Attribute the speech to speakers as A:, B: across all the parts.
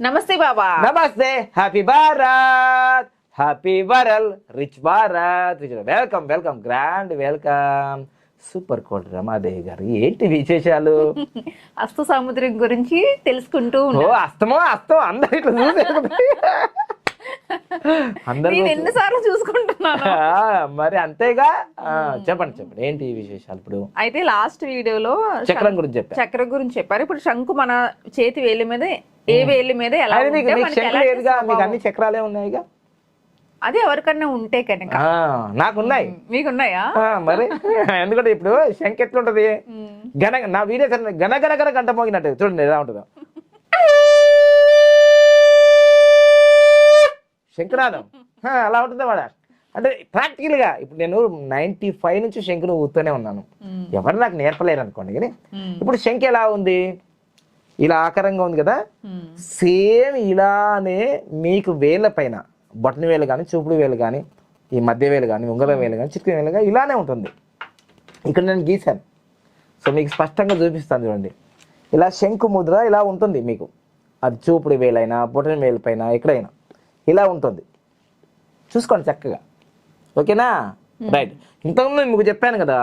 A: నమస్తే బాబా.
B: నమస్తే happy Bharat happy world rich Bharat rich welcome welcome grand welcome super cold Ramadevi గారు. ఏంటి విశేషాలు?
A: అస్తు సముద్రం గురించి తెలుసుకుంటూ
B: ఓ అస్తమో అస్తం అందరు ఇట్లా అందరు
A: నేను ఎన్నిసార్లు చూసుకుంటున్నాను.
B: ఆ, మరి అంతేగా? చెప్పండి చెప్పండి. ఏంటి విశేషాలు ఇప్పుడు?
A: అయితే లాస్ట్ వీడియోలో
B: చక్రం గురించి చెప్పా.
A: చక్రం గురించి చెప్పారు. ఇప్పుడు శంకు మన చేతి వేలి మీద ఏ వేలి మీద ఎలా
B: మీకు. అన్ని చక్రాలే ఉన్నాయిగా?
A: అది ఎవరికన్నా ఉంటే కనుక.
B: నాకున్నాయి.
A: మీకున్నాయా?
B: మరి ఎందుకంటే ఇప్పుడు శంఖ ఎట్లుంటది. గన నా వీడియో గన గన గన గంట మోగినట్టు. చూడండి ఎలా ఉంటుందో. శంకునాదం. అలా ఉంటుంది వాడ? అంటే ప్రాక్టికల్గా ఇప్పుడు నేను నైన్టీ ఫైవ్ నుంచి శంకును ఊతూనే ఉన్నాను. ఎవరు నాకు నేర్పలేరు అనుకోండి కానీ. ఇప్పుడు శంఖ ఎలా ఉంది? ఇలా ఆకారంగా ఉంది కదా. సేమ్ ఇలానే మీకు వేళ్ళ పైన బటన్ వేలు కానీ చూపుడు వేలు కానీ ఈ మధ్య వేలు కానీ ఉంగరం వేలు కానీ చిటికిన వేలు కానీ ఇలానే ఉంటుంది. ఇక్కడ నేను గీశాను. సో మీకు స్పష్టంగా చూపిస్తాను చూడండి. ఇలా శంకు ముద్ర ఇలా ఉంటుంది మీకు. అది చూపుడు వేలైనా బొటన్ వేలు పైన ఎక్కడైనా. ఇలా ఉంటుంది. చూసుకోండి చక్కగా. ఓకేనా? రైట్. ఇంతకుముందు మీకు చెప్పాను కదా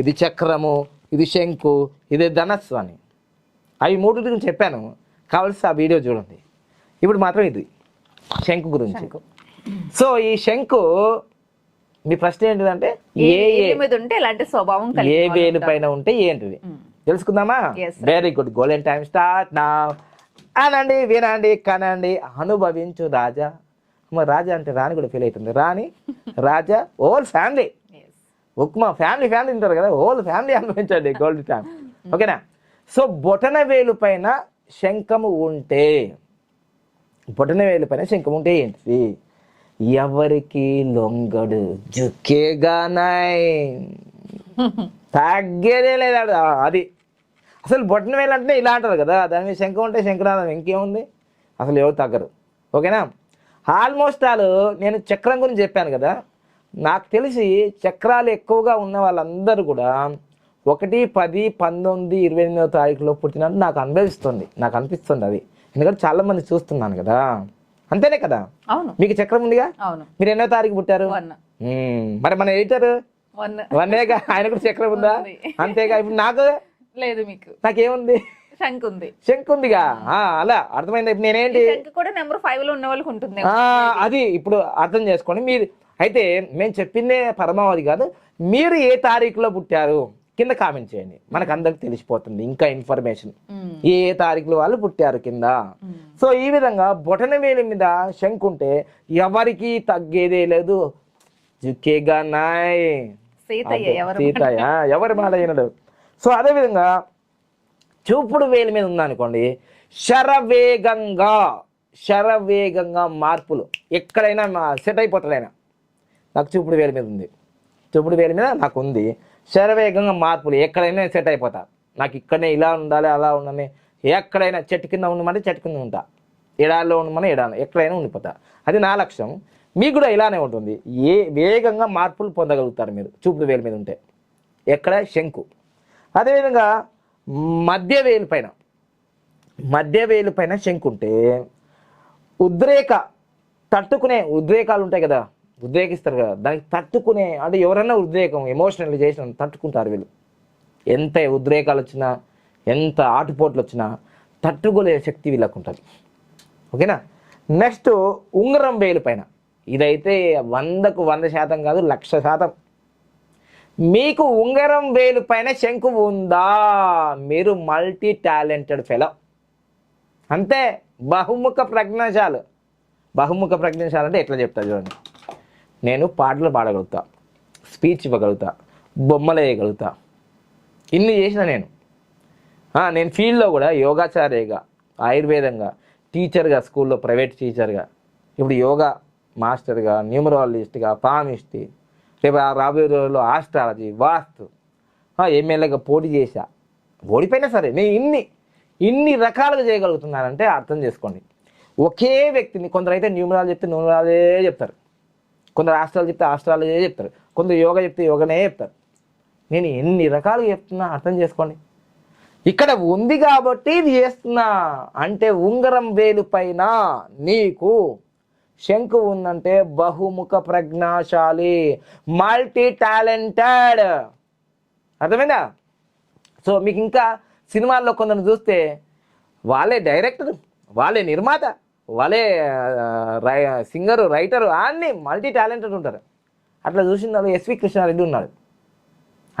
B: ఇది చక్రము ఇది శంకు ఇది ధనస్సు అని. అవి మూడు గురించి చెప్పాను. కావలసి ఆ వీడియో చూడండి. ఇప్పుడు మాత్రం ఇది శంకు గురించి. సో ఈ శంకు మీ ప్రశ్న ఏంటిదంటే
A: ఏ ఉంటే ఎలాంటి స్వభావం
B: ఏ వేలు పైన ఉంటే ఏంటిది. తెలుసుకుందామా. Very good golden time start నా అనండి వినండి కనండి అనుభవించు రాజా. మరి రాజా అంటే రాణి కూడా ఫీల్ అవుతుంది. Rani Raja whole family
A: Yes.
B: Upma family family తింటారు కదా హోల్ ఫ్యామిలీ అనుభవించండి గోల్డ్ టైం ఓకేనా సో బొటన వేలు పైన శంఖము ఉంటే బొటన వేలు పైన శంఖం ఉంటే ఏంటిది? ఎవరికి లొంగడు జుక్కేగానాయ్ తగ్గేదే లేదా అది. అసలు బొటన వేలు అంటే ఇలా అంటారు కదా దాని మీద శంఖం ఉంటే శంఖనాథం ఇంకేముంది? అసలు ఎవరు తగ్గరు. ఓకేనా? ఆల్మోస్ట్ ఆల్ నేను చక్రం గురించి చెప్పాను కదా నాకు తెలిసి చక్రాలు ఎక్కువగా ఉన్న వాళ్ళందరూ కూడా ఒకటి పది పంతొమ్మిది ఇరవై ఎనిమిదో తారీఖులో పుట్టినట్టు నాకు అనుభవిస్తుంది నాకు అనిపిస్తుంది అది. ఎందుకంటే చాలా మంది చూస్తున్నాను కదా. అంతేనే కదా?
A: అవును.
B: మీకు చక్రం ఉందిగా?
A: అవును.
B: మీరు ఎన్నో తారీఖు పుట్టారు. మరి మన ఎడిటర్?
A: వన్.
B: వన్నేగా? ఆయన కూడా చక్రం ఉంది. అంతేగా? ఇప్పుడు నాకు
A: లేదు మీకు.
B: నాకేముంది?
A: శంకు ఉంది
B: శంకు ఉందిగా ఆ, అలా అర్థమైంది? ఇప్పుడు నేనేంటి?
A: శంకు కూడా నెంబర్ ఫైవ్లో ఉన్న వాళ్ళకి ఉంటుంది.
B: ఆ, అది ఇప్పుడు అర్థం చేసుకోండి. మీరు అయితే మేము చెప్పిందే పరమావధి కాదు. మీరు ఏ తారీఖులో పుట్టారు? కింద కామెంట్ చేయండి. మనకు అందరికి తెలిసిపోతుంది ఇంకా ఇన్ఫర్మేషన్. ఏ తారీఖులో వాళ్ళు పుట్టారు కింద. సో ఈ విధంగా బొటన వేలి మీద శంకు ఉంటే ఎవరికి తగ్గేదే లేదు. జుక్కేగా నాయ్
A: సీతయ్య ఎవరు?
B: సీతయ్య. ఎవరి మాట అయినడు సో అదేవిధంగా చూపుడు వేలు మీద ఉందనుకోండి శరవేగంగా శరవేగంగా మార్పులు ఎక్కడైనా సెట్ అయిపోతాడు ఆయన. నాకు చూపుడు వేలు మీద ఉంది. చూపుడు వేలు మీద నాకు ఉంది. శరవేగంగా మార్పులు ఎక్కడైనా సెట్ అయిపోతా. నాకు ఇక్కడనే ఇలా ఉండాలి అలా ఉండాలి. ఎక్కడైనా చెట్టు కింద ఉండమంటే చెట్టు కింద ఉంటా. ఎడాల్లో ఉండమని ఎడాలి ఎక్కడైనా ఉండిపోతా. అది నా లక్ష్యం. మీకు కూడా ఇలానే ఉంటుంది. ఏ వేగంగా మార్పులు పొందగలుగుతారు మీరు? చూపుడు వేలు మీద ఉంటే. ఎక్కడ? శంకు. అదేవిధంగా మధ్య వేలు పైన మధ్య వేలు పైన శంకు ఉంటే ఉద్రేక తట్టుకునే ఉద్రేకాలు ఉంటాయి కదా ఉద్రేకిస్తారు కదా దానికి తట్టుకునే అంటే ఎవరైనా ఉద్రేకం ఎమోషనల్ చేసిన తట్టుకుంటారు వీళ్ళు. ఎంత ఉద్రేకాలు వచ్చినా ఎంత ఆటుపోట్లు వచ్చినా తట్టుకోలే శక్తి వీళ్ళకు ఉంటుంది. ఓకేనా? నెక్స్ట్ ఉంగరం వేలు పైన. ఇదైతే వందకు వంద శాతం కాదు లక్ష శాతం. మీకు ఉంగరం వేలు పైన శంకు ఉందా? మీరు మల్టీ టాలెంటెడ్ ఫెలో అంతే బహుముఖ ప్రజ్ఞాశాలు. బహుముఖ ప్రజ్ఞాశాలు అంటే ఎట్లా చెప్తా చూడండి. నేను పాటలు పాడగలుగుతా స్పీచ్ ఇవ్వగలుగుతా బొమ్మలు వేయగలుగుతా. ఇన్ని చేసిన నేను. నేను ఫీల్డ్లో కూడా యోగాచార్యగా ఆయుర్వేదంగా టీచర్గా స్కూల్లో ప్రైవేట్ టీచర్గా ఇప్పుడు యోగా మాస్టర్గా న్యూమరాలజిస్ట్గా పామిస్ట్ రేపు రాబోయే రోజుల్లో ఆస్ట్రాలజీ వాస్తు ఆ, ఎమ్మెల్యేగా పోటీ చేశా. ఓడిపోయినా సరే నేను ఇన్ని ఇన్ని రకాలుగా చేయగలుగుతున్నానంటే అర్థం చేసుకోండి. ఒకే వ్యక్తిని కొందరు అయితే చెప్తే న్యూమరాలే చెప్తారు. కొందరు ఆస్ట్రాలు చెప్తే ఆస్ట్రాలజీ చెప్తారు. కొందరు యోగా చెప్తే యోగనే చెప్తారు. నేను ఎన్ని రకాలుగా చెప్తున్నా అర్థం చేసుకోండి. ఇక్కడ ఉంది కాబట్టి ఇది చేస్తున్నా. అంటే ఉంగరం వేలు పైన నీకు శంకు ఉందంటే బహుముఖ ప్రజ్ఞాశాలి మల్టీ టాలెంటెడ్ అర్థమైందా? సో మీకు ఇంకా సినిమాల్లో కొందరు చూస్తే వాళ్ళే డైరెక్టర్ వాళ్ళే నిర్మాత వాళ్ళే రై సింగరు రైటరు అన్నీ మల్టీ టాలెంటెడ్ ఉంటారు. అట్లా చూసిన ఎస్వి కృష్ణారెడ్డి ఉన్నాడు.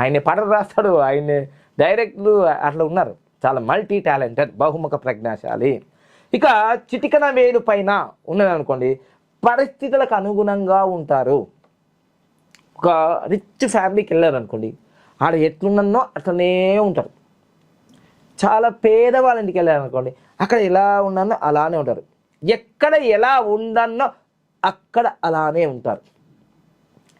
B: ఆయన పాటలు రాస్తాడు ఆయన్ని డైరెక్టర్లు అట్లా ఉన్నారు. చాలా మల్టీ టాలెంటెడ్ బహుముఖ ప్రజ్ఞాశాలి. ఇక చిటికన వేలు పైన ఉన్నదనుకోండి పరిస్థితులకు అనుగుణంగా ఉంటారు. ఒక రిచ్ ఫ్యామిలీకి వెళ్ళారు అనుకోండి ఆడ ఎట్లున్నో అట్లనే ఉంటారు. చాలా పేదవాళ్ళ ఇంటికి అనుకోండి అక్కడ ఎలా ఉన్నానో అలానే ఉంటారు. ఎక్కడ ఎలా ఉండన్నో అక్కడ అలానే ఉంటారు.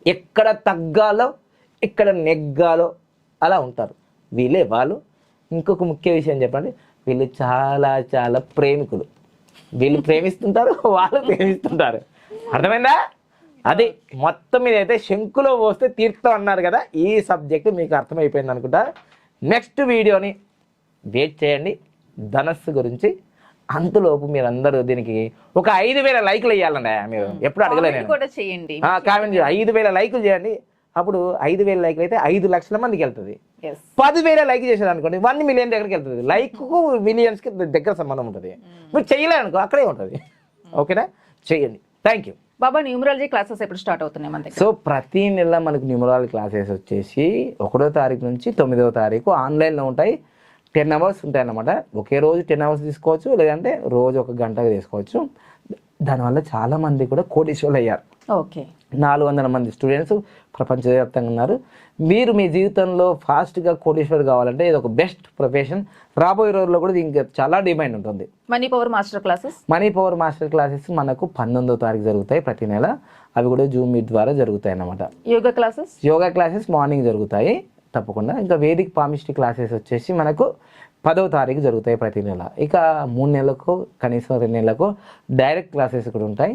B: ఎక్కడ తగ్గాలో ఎక్కడ నెగ్గాలో అలా ఉంటారు. వీళ్ళే వాళ్ళు. ఇంకొక ముఖ్య విషయం చెప్పండి వీళ్ళు చాలా చాలా ప్రేమికులు. వీళ్ళు ప్రేమిస్తుంటారు వాళ్ళు ప్రేమిస్తుంటారు. అర్థమైందా? అది మొత్తం మీద అయితే శంకులో పోస్తే తీర్థం అన్నారు కదా ఈ సబ్జెక్ట్ మీకు అర్థమైపోయింది అనుకుంటా. నెక్స్ట్ వీడియోని వెయిట్ చేయండి. ధనస్సు గురించి అంతలోపు మీరు అందరూ దీనికి ఒక ఐదు వేల లైకులు వేయాలండి మీరు. ఎప్పుడు అడగలేదు కామెంట్ చేయండి. ఐదు వేల లైకులు చేయండి. అప్పుడు ఐదు వేల లైకులు అయితే ఐదు లక్షల మందికి వెళ్తుంది. పదివేల లైక్ చేశారు అనుకోండి వన్ మిలియన్ దగ్గరికి వెళ్తుంది. లైక్కు మిలియన్స్కి దగ్గర సంబంధం ఉంటుంది. మీరు చేయలేదు అనుకో అక్కడే ఉంటుంది. ఓకేనా చేయండి. Thank you
A: Baba numerology classes ఎప్పుడు స్టార్ట్ అవుతున్నాయి మన
B: సో ప్రతి నెల మనకు న్యూమరాల్ క్లాసెస్ వచ్చేసి ఒకటో తారీఖు నుంచి తొమ్మిదవ తారీఖు ఆన్లైన్లో ఉంటాయి. టెన్ అవర్స్ ఉంటాయి అన్నమాట ఒకే రోజు టెన్ అవర్స్ తీసుకోవచ్చు లేదంటే రోజు ఒక గంట తీసుకోవచ్చు. దానివల్ల చాలా మంది కూడా కోటీశ్వర్లు అయ్యారు
A: ఓకే
B: నాలుగు వందల మంది స్టూడెంట్స్ ప్రపంచవ్యాప్తంగా ఉన్నారు. మీరు మీ జీవితంలో ఫాస్ట్గా కోటీశ్వర్ కావాలంటే ఇది ఒక బెస్ట్ ప్రొఫెషన్ రాబోయే రోజుల్లో కూడా దీనికి చాలా డిమాండ్ ఉంటుంది.
A: Money power master classes
B: money power master classes మనకు పంతొమ్మిదో తారీఖు జరుగుతాయి ప్రతి నెల. అవి కూడా జూమ్ మీట్ ద్వారా జరుగుతాయి అన్నమాట.
A: Yoga classes
B: yoga classes morning జరుగుతాయి. తప్పకుండా. ఇంకా వేదిక్ పామిస్ట్రీ క్లాసెస్ వచ్చేసి మనకు పదవ తారీఖు జరుగుతాయి ప్రతి నెల. ఇక మూడు నెలలకు కనీసం రెండు నెలలకు డైరెక్ట్ క్లాసెస్ కూడా ఉంటాయి.